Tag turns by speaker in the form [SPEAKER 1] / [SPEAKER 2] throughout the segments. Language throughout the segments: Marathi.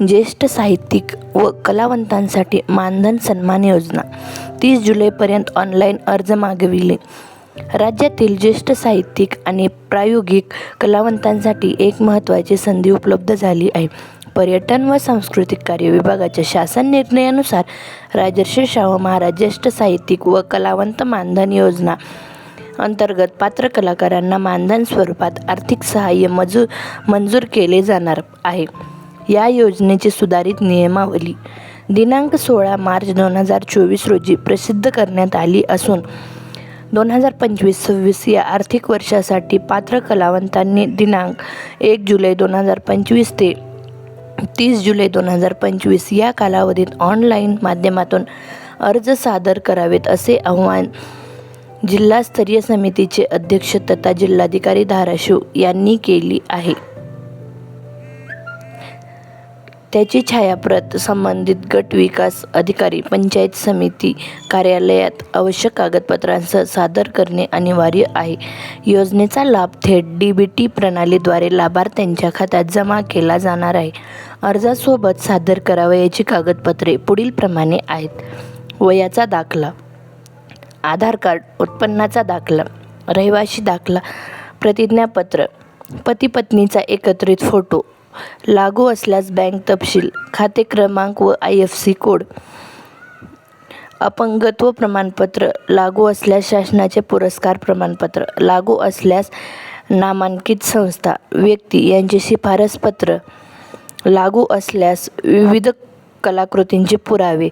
[SPEAKER 1] ज्येष्ठ साहित्यिक व कलावंतांसाठी मानधन सन्मान योजना. तीस जुलैपर्यंत ऑनलाईन अर्ज मागविले. राज्यातील ज्येष्ठ साहित्यिक आणि प्रायोगिक कलावंतांसाठी एक महत्त्वाची संधी उपलब्ध झाली आहे. पर्यटन व सांस्कृतिक कार्य विभागाच्या शासन निर्णयानुसार राजर्षी शाहू महाराज ज्येष्ठ साहित्यिक व कलावंत मानधन योजना अंतर्गत पात्र कलाकारांना मानधन स्वरूपात आर्थिक सहाय्य मजूर मंजूर केले जाणार आहे. या योजनेची सुधारित नियमावली दिनांक सोळा मार्च दोन हजार चोवीस रोजी प्रसिद्ध करण्यात आली असून दोन हजार पंचवीस सव्वीस या आर्थिक वर्षासाठी पात्र कलावंतांनी दिनांक एक जुलै दोन हजार पंचवीस ते तीस जुलै दोन हजार पंचवीस या कालावधीत ऑनलाईन माध्यमातून अर्ज सादर करावेत असे आव्हान जिल्हास्तरीय समितीचे अध्यक्ष तथा जिल्हाधिकारी धाराशिव यांनी केली आहे. त्याची छायाप्रत संबंधित गट विकास अधिकारी पंचायत समिती कार्यालयात आवश्यक कागदपत्रांसह सादर करणे अनिवार्य आहे. योजनेचा लाभ थेट डी बी टी प्रणालीद्वारे लाभार्थ्यांच्या खात्यात जमा केला जाणार आहे. अर्जासोबत सादर करावयाची कागदपत्रे पुढीलप्रमाणे आहेत. वयाचा दाखला. आधार कार्ड उत्पन्नाचा दाखला. रहिवाशी दाखला. प्रतिज्ञापत्र. पती पत्नीचा एकत्रित फोटो. लागू असल्यास बँक तपशील खाते क्रमांक व आय एफ सी कोड. अपंगत्व प्रमाणपत्र लागू असल्यास शासनाचे पुरस्कार प्रमाणपत्र लागू असल्यास नामांकित संस्था व्यक्ती यांचे शिफारसपत्र लागू असल्यास विविध कलाकृतींचे पुरावे.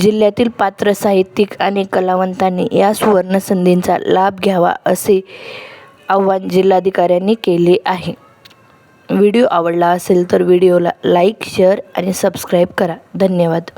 [SPEAKER 1] जिल्ह्यातील पात्र साहित्यिक आणि कलावंतांनी या सुवर्ण संधींचा लाभ घ्यावा असे आव्हान जिल्हाधिकाऱ्यांनी केले आहे. व्हिडिओ आवडला असेल तर व्हिडिओला लाईक शेअर आणि सबस्क्राईब करा. धन्यवाद.